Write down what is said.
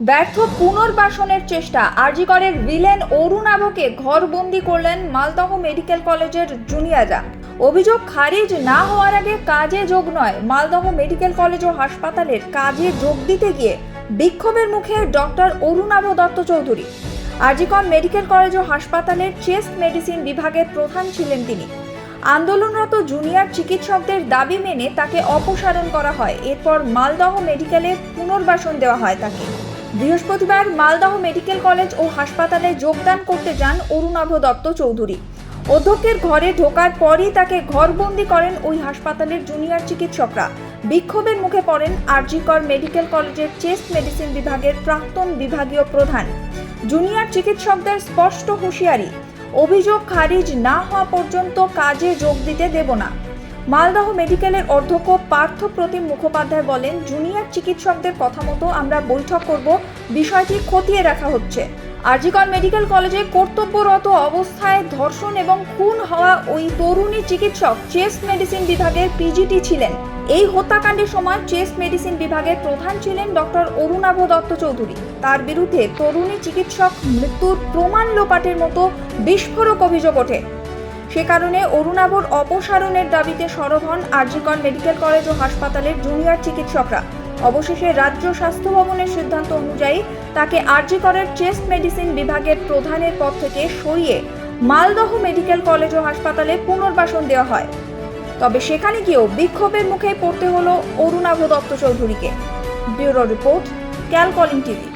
ব্যর্থ পুনর্বাসনের চেষ্টা। আরজিকরের ভিলেন অরুণাভকে ঘরবন্দি করলেন মালদহ মেডিকেল কলেজের জুনিয়ররা। অভিযোগ, খারিজ না হওয়ার আগে কাজে যোগ নয়। মালদহ মেডিকেল কলেজ ও হাসপাতালের কাজে যোগ দিতে গিয়ে বিক্ষোভের মুখে doctor Arunava Dutta Chowdhury. RG Kar medical college ও হাসপাতালের চেস্ট মেডিসিন বিভাগের প্রধান ছিলেন তিনি। আন্দোলনরত জুনিয়র চিকিৎসকদের দাবি মেনে তাকে অপসারণ করা হয়। এরপর মালদহ মেডিকেলে পুনর্বাসন দেওয়া হয় তাকে। বৃহস্পতিবার মালদহ মেডিকেল কলেজ ও হাসপাতালে যোগদান করতে যান অরুণাভ দত্ত চৌধুরী। অধ্যক্ষের ঘরে ঢোকার পরই তাকে ঘরবন্দি করেন ওই হাসপাতালের জুনিয়র চিকিৎসকরা। বিক্ষোভের মুখে পড়েন আরজিকর মেডিকেল কলেজের চেস্ট মেডিসিন বিভাগের প্রাক্তন বিভাগীয় প্রধান। জুনিয়র চিকিৎসকদের স্পষ্ট হুঁশিয়ারি, অভিযোগ খারিজ না হওয়া পর্যন্ত কাজে যোগ দিতে দেব না। মালদহ মেডিকেলের অধ্যক্ষ পার্থ প্রতিম মুখোপাধ্যায় বলেন, জুনিয়র চিকিৎসকদের কথা মতো আমরা বৈঠক করব। বিষয়টি খতিয়ে রাখা হচ্ছে। আরজিকর মেডিকেল কলেজে কর্তব্যরত অবস্থায় ধর্ষণ এবং খুন হওয়া ওই তরুণী চিকিৎসক চেস্ট মেডিসিন বিভাগের পিজিটি ছিলেন। এই হত্যাকাণ্ডের সময় চেস্ট মেডিসিন বিভাগের প্রধান ছিলেন ডক্টর অরুণাভ দত্ত চৌধুরী। তার বিরুদ্ধে তরুণী চিকিৎসক মৃত্যুর প্রমাণ লোপাটের মতো বিস্ফোরক অভিযোগ ওঠে। সে কারণে অরুণাভর অপসারণের দাবিতে সরব হন আরজিকর মেডিকেল কলেজ ও হাসপাতালের জুনিয়র চিকিৎসকরা। অবশেষে রাজ্য স্বাস্থ্য ভবনের সিদ্ধান্ত অনুযায়ী তাকে আরজিকরের চেস্ট মেডিসিন বিভাগের প্রধানের পদ থেকে সরিয়ে মালদহ মেডিকেল কলেজ ও হাসপাতালে পুনর্বাসন দেওয়া হয়। তবে সেখানে গিয়েও বিক্ষোভের মুখে পড়তে হলো অরুণাভ দত্ত চৌধুরীকে। ব্যুরো রিপোর্ট, ক্যালকলিং টিভি।